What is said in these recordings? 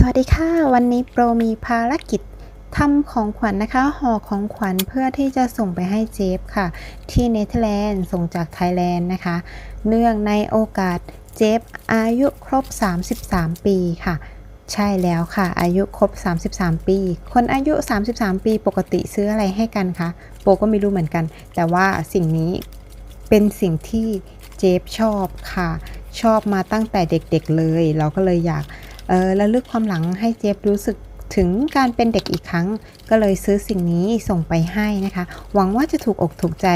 สวัสดีค่ะ วันนี้โปรมีภารกิจทำของขวัญนะคะห่อของขวัญเพื่อที่จะส่งไปให้เจฟค่ะ ที่เนเธอร์แลนด์ส่งจากไทยแลนด์นะคะ เนื่องในโอกาสเจฟอายุครบ 33 ปีค่ะ ใช่แล้วค่ะ อายุครบ 33 ปี คนอายุ 33 ปีปกติซื้ออะไรให้กันคะโปก็ไม่รู้เหมือนกัน แต่ว่าสิ่งนี้เป็นสิ่งที่เจฟชอบค่ะ ชอบมาตั้งแต่เด็กๆเลย เราก็เลยอยาก เออแล้วลึกความหลังให้เจฟรู้สึกถึงการเป็นเด็กอีกครั้ง ก็เลยซื้อสิ่งนี้ส่งไปให้นะคะ หวังว่าจะถูกอกถูกใจ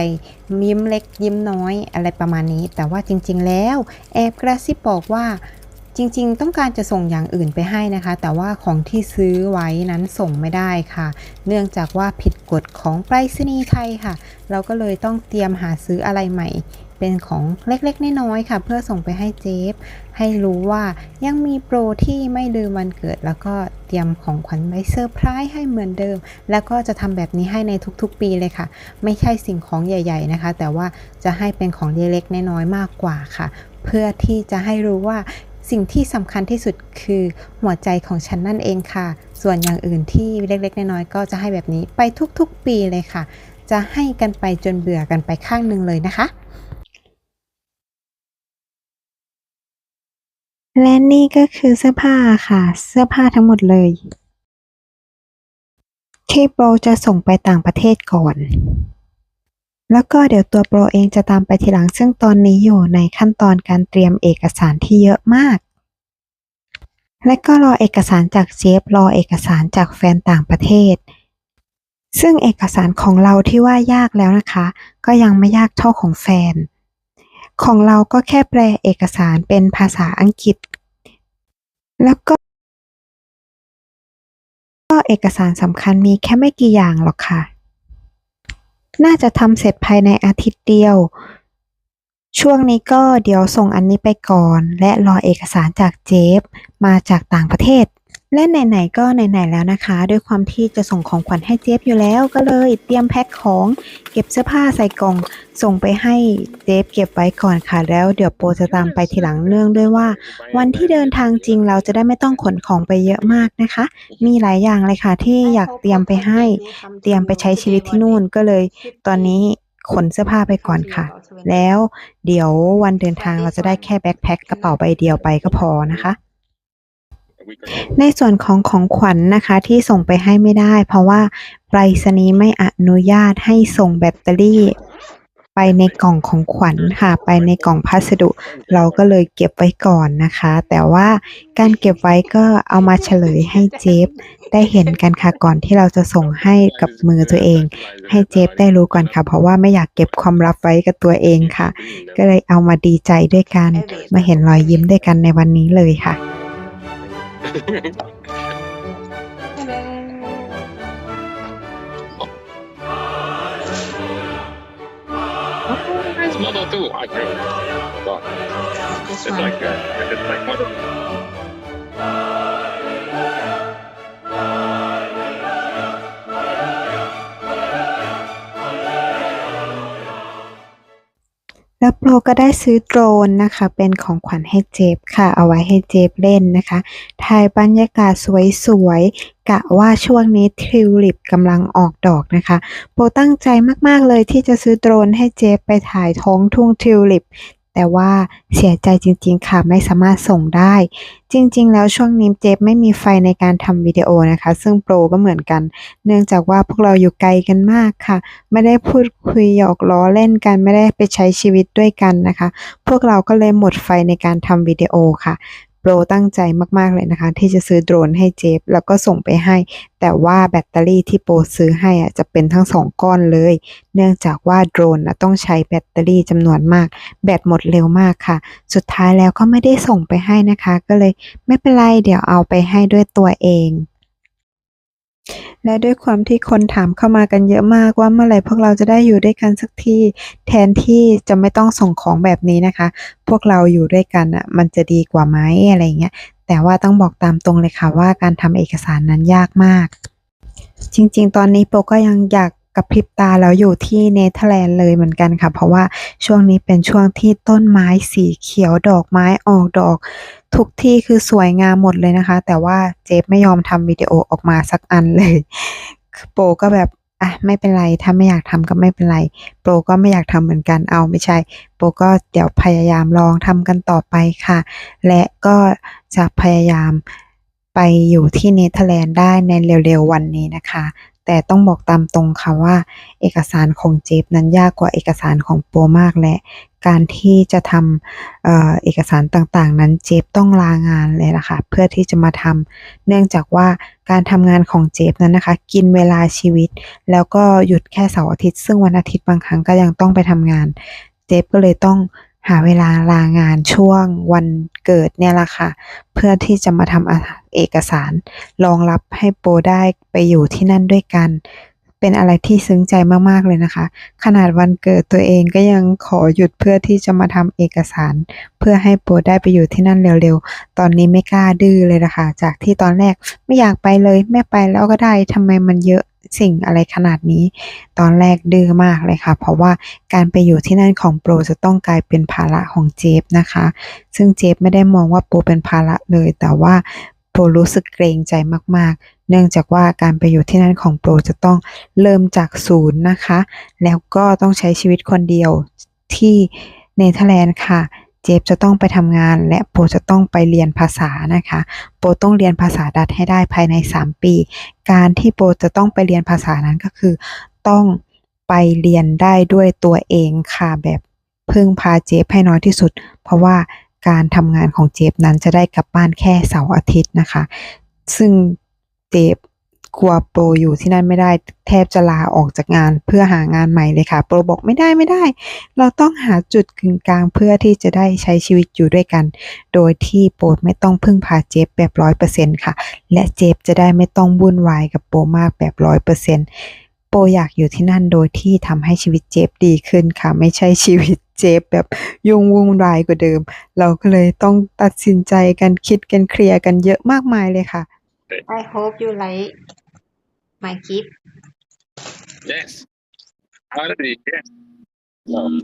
ยิ้มเล็กยิ้มน้อยอะไรประมาณนี้ แต่ว่าจริง ๆ แล้ว แอบกระซิบบอกว่าจริง ๆ ต้องการจะส่งอย่างอื่นไปให้นะคะ แต่ว่าของที่ซื้อไว้นั้นส่งไม่ได้ค่ะ เนื่องจากว่าผิดกฎของไปรษณีย์ไทยค่ะ เราก็เลยต้องเตรียมหาซื้ออะไรใหม่ เป็นของเล็กๆ น้อยๆค่ะ เพื่อส่งไปให้เจฟ ให้รู้ว่ายังมีโปรที่ไม่ลืมวันเกิด แล้วก็เตรียมของขวัญไว้เซอร์ไพรส์ให้เหมือนเดิม แล้วก็จะทำแบบนี้ให้ในทุกๆปีเลยค่ะ ไม่ใช่สิ่งของใหญ่ ๆนะคะ แต่ว่าจะให้เป็นของเล็กๆ น้อยๆ มากกว่าค่ะ เพื่อที่จะให้รู้ว่าสิ่งที่สำคัญที่สุดคือหัวใจของฉันนั่นเองค่ะ ส่วนอย่างอื่นที่เล็กๆ น้อยๆ ก็จะให้แบบนี้ไปทุกๆ ปีเลยค่ะ จะให้กันไปจนเบื่อกันไปข้างหนึ่งเลยนะคะ และนี่ก็คือเสื้อผ้าค่ะ เสื้อผ้าทั้งหมดเลยที่โปรจะส่งไปต่างประเทศก่อน แล้วก็เดี๋ยวตัวโปรเองจะตามไปทีหลัง ซึ่งตอนนี้อยู่ในขั้นตอนการเตรียมเอกสารที่เยอะมาก และก็รอเอกสารจากเจฟรอเอกสารจากแฟนต่างประเทศ ซึ่งเอกสารของเราที่ว่ายากแล้วนะคะ ก็ยังไม่ยากเท่าของแฟน ของเราก็แค่แปลเอกสารเป็นภาษาอังกฤษ แล้วก็เอกสารสำคัญมีแค่ไม่กี่อย่างหรอกค่ะ น่าจะทำเสร็จภายในอาทิตย์เดียว ช่วงนี้ก็เดี๋ยวส่งอันนี้ไปก่อน และรอเอกสารจากเจฟมาจากต่างประเทศ และไหนๆก็ไหนๆแล้วนะคะ ด้วยความที่จะส่งของขวัญให้เจฟอยู่แล้ว ก็เลยเตรียมแพ็คของเก็บเสื้อผ้าใส่กล่อง ส่งไปให้เจฟเก็บไว้ก่อนค่ะ แล้วเดี๋ยวโปรจะตามไปทีหลังเนื่องด้วยว่า วันที่เดินทางจริงเราจะได้ไม่ต้องขนของไปเยอะมากนะคะ มีหลายอย่างเลยค่ะที่อยากเตรียมไปให้ เตรียมไปใช้ชีวิตที่นู่นก็เลย ตอนนี้ขนเสื้อผ้าไปก่อนค่ะ แล้วเดี๋ยววันเดินทางเราจะได้แค่แบ็คแพ็คกระเป๋าใบเดียวไปก็พอนะคะ ในส่วนของของขวัญนนะคะที่ส่งไปให้ไม่ได้ เพราะว่าไปรษณีย์ไม่อนุญาตให้ส่งแบตเตอรี่ ไปในกล่องของขวัญค่ะ ไปในกล่องพัสดุ เราก็เลยเก็บไว้ก่อนนะคะ แต่ว่าการเก็บไว้ก็เอามาเฉลยให้เจฟได้เห็นกันค่ะก่อนที่เราจะส่งให้กับมือตัวเอง ให้เจฟได้รู้ก่อนค่ะ เพราะว่าไม่อยากเก็บความลับไว้กับตัวเองค่ะ ก็เลยเอามาดีใจด้วยกัน มาเห็นรอยยิ้มด้วยกันในวันนี้เลยค่ะ Model 2, I can't. Uh, it's like, a, it's like Model โปรก็ได้ซื้อโดรนนะคะ เป็นของขวัญให้เจฟค่ะ เอาไว้ให้เจฟเล่นนะคะถ่ายบรรยากาศสวยๆกะว่าช่วงนี้ทิวลิปกำลังออกดอกนะคะ โปรตั้งใจมากๆเลยที่จะซื้อโดรนให้เจฟไปถ่ายท้องทุ่งทิวลิป แต่ว่าเสียใจจริงๆค่ะไม่สามารถส่งได้ จริงๆ แล้วช่วงนี้เจฟไม่มีไฟในการทำวิดีโอนะคะ ซึ่งโปรก็เหมือนกัน เนื่องจากว่าพวกเราอยู่ไกลกันมากค่ะ ไม่ได้พูดคุยหยอกล้อเล่นกันไม่ได้ไปใช้ชีวิตด้วยกันนะคะ พวกเราก็เลยหมดไฟในการทำวิดีโอค่ะ โปรตั้งใจมากๆเลยนะคะ ที่จะซื้อโดรนให้เจฟแล้วก็ส่งไปให้ แต่ว่าแบตเตอรี่ที่โปรซื้อให้อะจะเป็นทั้งสองก้อนเลย เนื่องจากว่าโดรนนะต้องใช้แบตเตอรี่จำนวนมาก แบตหมดเร็วมากค่ะ สุดท้ายแล้วก็ไม่ได้ส่งไปให้นะคะ ก็เลยไม่เป็นไรเดี๋ยวเอาไปให้ด้วยตัวเอง และด้วยความที่คนถามเข้ามากันเยอะมากว่าเมื่อไหร่พวกเราจะได้อยู่ด้วยกันสักที แทนที่จะไม่ต้องส่งของแบบนี้นะคะ พวกเราอยู่ด้วยกันอะมันจะดีกว่าไหมอะไรเงี้ย แต่ว่าต้องบอกตามตรงเลยค่ะว่าการทำเอกสารนั้นยากมาก จริงๆ ตอนนี้โปก็ยังอยากกับพริบตาแล้วอยู่ที่เนเธอร์แลนด์เลยเหมือนกันค่ะ เพราะว่าช่วงนี้เป็นช่วงที่ต้นไม้สีเขียวดอกไม้ออกดอก ทุกที่คือสวยงามหมดเลยนะคะ แต่ว่าเจฟไม่ยอมทำวิดีโอออกมาสักอันเลยโปก็แบบอะไม่เป็นไรถ้าไม่อยากทำก็ไม่เป็นไร โปรก็ไม่อยากทำเหมือนกันเอาไม่ใช่ โปรก็เดี๋ยวพยายามลองทำกันต่อไปค่ะ และก็จะพยายามไปอยู่ที่เนเธอร์แลนด์ได้ในเร็วๆวันนี้นะคะ แต่ต้องบอกตามตรงค่ะว่า เอกสารของเจฟนั้นยากกว่าเอกสารของโปรมากและ การที่จะทำเออเอกสารต่างๆ นั้นเจฟต้องลางานเลยล่ะค่ะเพื่อที่จะมาทำเนื่องจากว่าการทำงานของเจฟนั้นนะคะ กินเวลาชีวิต แล้วก็หยุดแค่เสาร์อาทิตย์ ซึ่งวันอาทิตย์บางครั้งก็ยังต้องไปทำงาน เจฟก็เลยต้อง หาเวลาลางานช่วงวันเกิดเนี่ยละค่ะ เพื่อที่จะมาทำเอกสารรองรับให้โปได้ไปอยู่ที่นั่นด้วยกัน เป็นอะไรที่ซึ้งใจมากๆเลยนะคะ ขนาดวันเกิดตัวเองก็ยังขอหยุดเพื่อที่จะมาทำเอกสาร เพื่อให้โปได้ไปอยู่ที่นั่นเร็วๆ ตอนนี้ไม่กล้าดื้อเลยนะคะ จากที่ตอนแรกไม่อยากไปเลยไม่ไปแล้วก็ได้ทำไมมันเยอะ สิ่งอะไรขนาดนี้ ตอนแรกดื้อมากเลยค่ะ เพราะว่าการไปอยู่ที่นั่นของโปรจะต้องกลายเป็นภาระของเจฟนะคะ ซึ่งเจฟไม่ได้มองว่าโปรเป็นภาระเลย แต่ว่าโปรรู้สึกเกรงใจมากๆ เนื่องจากว่าการไปอยู่ที่นั่นของโปรจะต้องเริ่มจากศูนย์นะคะ แล้วก็ต้องใช้ชีวิตคนเดียวที่เนเธอร์แลนด์ค่ะ เจฟจะต้องไปทำงานและโปรจะต้องไปเรียนภาษานะคะ โปรต้องเรียนภาษาดัตให้ได้ภายใน 3 ปี การที่โปรจะต้องไปเรียนภาษานั้นก็คือ ต้องไปเรียนได้ด้วยตัวเองค่ะแบบพึ่งพาเจฟให้น้อยที่สุด เพราะว่าการทำงานของเจฟนั้นจะได้กลับบ้านแค่เสาร์อาทิตย์นะคะ ซึ่งเจฟ กลัวโปรอยู่ที่นั่นไม่ได้ แทบจะลาออกจากงานเพื่อหางานใหม่เลยค่ะ โปรบอกไม่ได้ไม่ได้ เราต้องหาจุดกึ่งกลางเพื่อที่จะได้ใช้ชีวิตอยู่ด้วยกัน โดยที่โปรไม่ต้องพึ่งพาเจฟแบบร้อยเปอร์เซ็นต์ค่ะ และเจฟจะได้ไม่ต้องวุ่นวายกับโปรมากแบบร้อยเปอร์เซ็นต์โปรอยากอยู่ที่นั่นโดยที่ทำให้ชีวิตเจฟดีขึ้นค่ะ ไม่ใช่ชีวิตเจฟแบบยุ่งวุ่นวายกว่าเดิม เราก็เลยต้องตัดสินใจกันคิดกันเคลียร์กันเยอะมากมายเลยค่ะ I hope you like my gift. Yes. I already, yes. Um,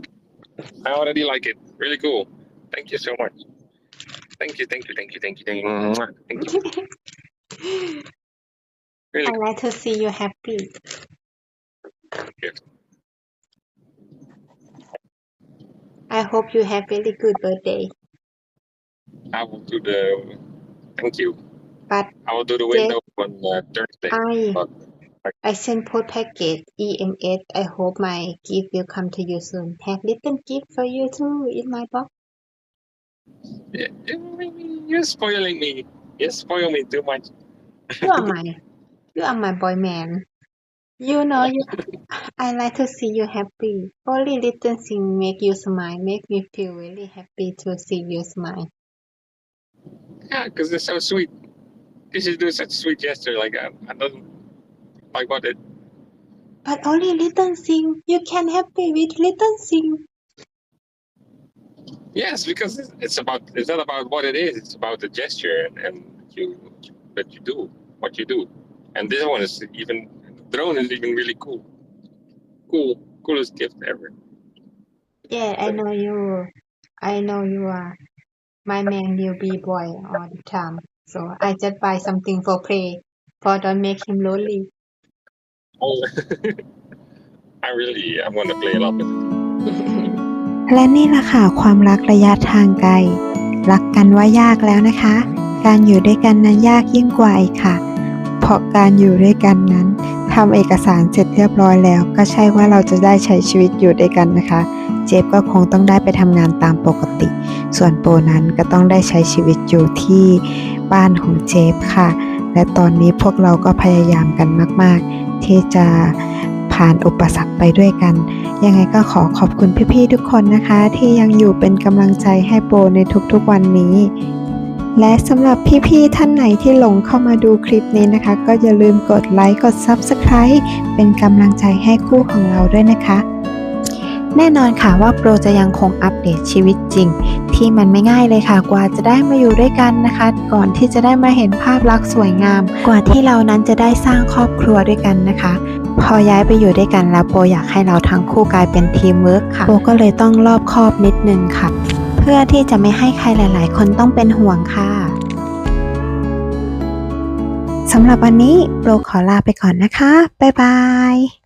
I already like it. Really cool. Thank you so much. Thank you, thank you, thank you, thank you, thank you. Thank you. Really I like to see you happy. good. I hope you have really good birthday. I will do the. Thank you. But I will do the window on uh, Thursday. I But I send post package EMS. I hope my gift will come to you soon. Have little gift for you too in my box. yeah, you're spoiling me. You spoil me too much. You are my you are my boy man. You know you I like to see you happy. Only little thing make you smile, make me feel really happy to see you smile. Yeah, because they're so sweet. You should do such sweet gesture like that. I don't like got it. But only little thing. You can happy with little thing. Yes, because it's- it's about. It's not about what it is. It's about the gesture and, and you that you do what you do. And this one is even. Drone is even really cool. Cool, coolest gift ever. Yeah, I know you. I know you are. My man will be boy all the time. So I just buy something for play, for don't make him lonely. I really. I'm gonna play a lot with it. และนี่ละค่ะความรักระยะทางไกล รักกันว่ายากแล้วนะคะ การอยู่ด้วยกันนั้นยากยิ่งกว่าอีกค่ะ เพราะการอยู่ด้วยกันนั้นทำเอกสารเสร็จเรียบร้อยแล้ว ก็ใช่ว่าเราจะได้ใช้ชีวิตอยู่ด้วยกันนะคะ เจฟก็คงต้องได้ไปทำงานตามปกติ ส่วนโปนั้นก็ต้องได้ใช้ชีวิตอยู่ที่บ้านของเจฟค่ะ และตอนนี้พวกเราก็พยายามกันมาก ๆ ที่จะผ่านอุปสรรคไปด้วยกัน ยังไงก็ขอขอบคุณพี่ ๆ ทุกคนนะคะ ที่ยังอยู่เป็นกำลังใจให้โปรในทุก ๆ วันนี้ และสำหรับพี่ ๆ ท่านไหนที่หลงเข้ามาดูคลิปนี้นะคะ ก็อย่าลืมกดไลค์กด Subscribe เป็นกำลังใจให้คู่ของเราด้วยนะคะ แน่นอนค่ะว่าโปรจะยังคงอัปเดตชีวิตจริง ที่มันไม่ง่ายเลยค่ะ กว่าจะได้มาอยู่ด้วยกันนะคะ ก่อนที่จะได้มาเห็นภาพลักษณ์สวยงาม กว่าที่เรานั้นจะได้สร้างครอบครัวด้วยกันนะคะ พอย้ายไปอยู่ด้วยกันแล้วโปอยากให้เราทั้งคู่กลายเป็นทีมเวิร์คค่ะโปก็เลยต้องรอบคอบนิดนึงค่ะ เพื่อที่จะไม่ให้ใครหลาย ๆ คนต้องเป็นห่วงค่ะสำหรับวันนี้โปรขอลาไปก่อนนะคะ บ๊ายบาย